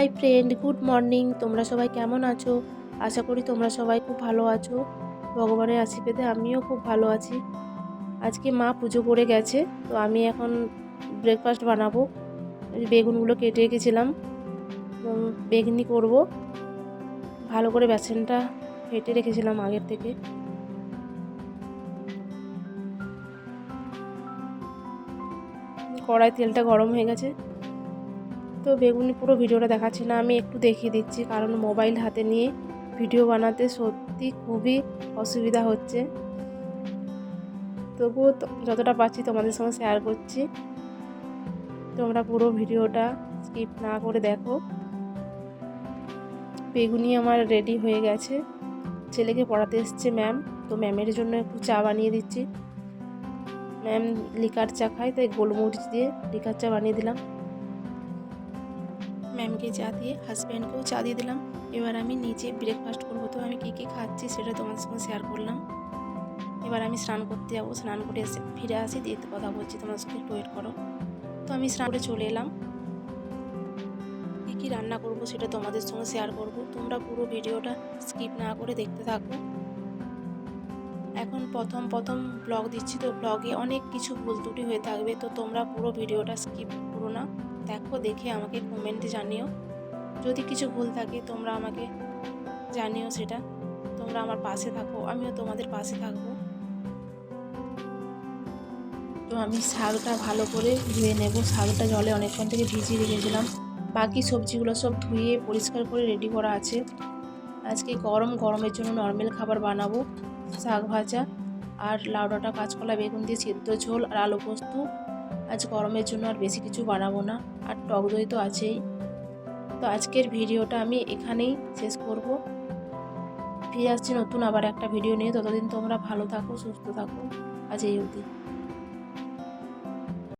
Hi friend, good morning. তোমরা সবাই কেমন আছো? আশা করি তোমরা সবাই খুব ভালো আছো। ভগবানের আশীর্বাদে আমিও খুব ভালো আছি। আজকে মা পুজো করে গেছে, তো আমি এখন ব্রেকফাস্ট বানাবো। বেগুনগুলো কেটে রেখেছিলাম। বেগনি করব। ভালো করে বেসনটা ফেটে রেখেছিলাম আগের থেকে। কড়াই তেলটা গরম হয়ে গেছে। তো বেগুনি পুরো ভিডিওটা দেখাচ্ছি না, আমি একটু দেখিয়ে দিচ্ছি কারণ মোবাইল হাতে নিয়ে ভিডিও বানাতে সত্যি খুবই অসুবিধা হচ্ছে। তবুও যতটা পারছি তোমাদের সঙ্গে শেয়ার করছি। তোমরা পুরো ভিডিওটা স্কিপ না করে দেখো। বেগুনি আমার রেডি হয়ে গেছে। ছেলেকে পড়াতে এসছে ম্যাম তো ম্যামের জন্য একটু চা বানিয়ে দিচ্ছি। ম্যাম লিকার চা খায়, তাই গোলমরিচ দিয়ে লিকার চা বানিয়ে দিলাম। ম্যামকে চা দিয়ে হাজব্যান্ডকেও চা দিয়ে দিলাম। এবার আমি নিজে ব্রেকফাস্ট করব। তো আমি কী কী খাচ্ছি সেটা তোমাদের সঙ্গে শেয়ার করলাম। এবার আমি স্নান করতে যাব। স্নান করে এসে ফিরে আসি, দিয়ে কথা বলছি। তোমার সঙ্গে একটু ওয়েট করো। তো আমি স্নান করে চলে এলাম। কী কী রান্না করব সেটা তোমাদের সঙ্গে শেয়ার করব। তোমরা পুরো ভিডিওটা স্কিপ না করে দেখতে থাকো। এখন প্রথম প্রথম ব্লগ দিচ্ছি তো ব্লগে অনেক কিছু ভুল ত্রুটি হয়ে থাকবে তো তোমরা পুরো ভিডিওটা স্কিপ করো না। দেখো, দেখে আমাকে কমেন্টে জানিও। যদি কিছু ভুল থাকে তোমরা আমাকে জানিও সেটা। তোমরা আমার পাশে থাকো, আমিও তোমাদের পাশে থাকব। তো আমি শাকটা ভালো করে ধুয়ে নেব। শাকটা জলে অনেকক্ষণ থেকে ভিজিয়ে রেখেছিলাম। বাকি সবজিগুলো সব ধুয়ে পরিষ্কার করে রেডি করা আছে। আজকে গরম, গরমের জন্য নর্মাল খাবার বানাবো। শাক ভাজা আর লাউ ডাঁটা কাঁচকলা, বেগুন দিয়ে সেদ্ধ ঝোল আর আলু পোস্ত। আজ গরমের জন্য আর বেশি কিছু বানাবো না, আর টক দই তো আছেই। তো আজকের ভিডিওটা আমি এখানেই শেষ করব। ফিরে আসছি নতুন আবার একটা ভিডিও নিয়ে। ততদিন তোমরা ভালো থাকো, সুস্থ থাকো। আজ এই অবধি।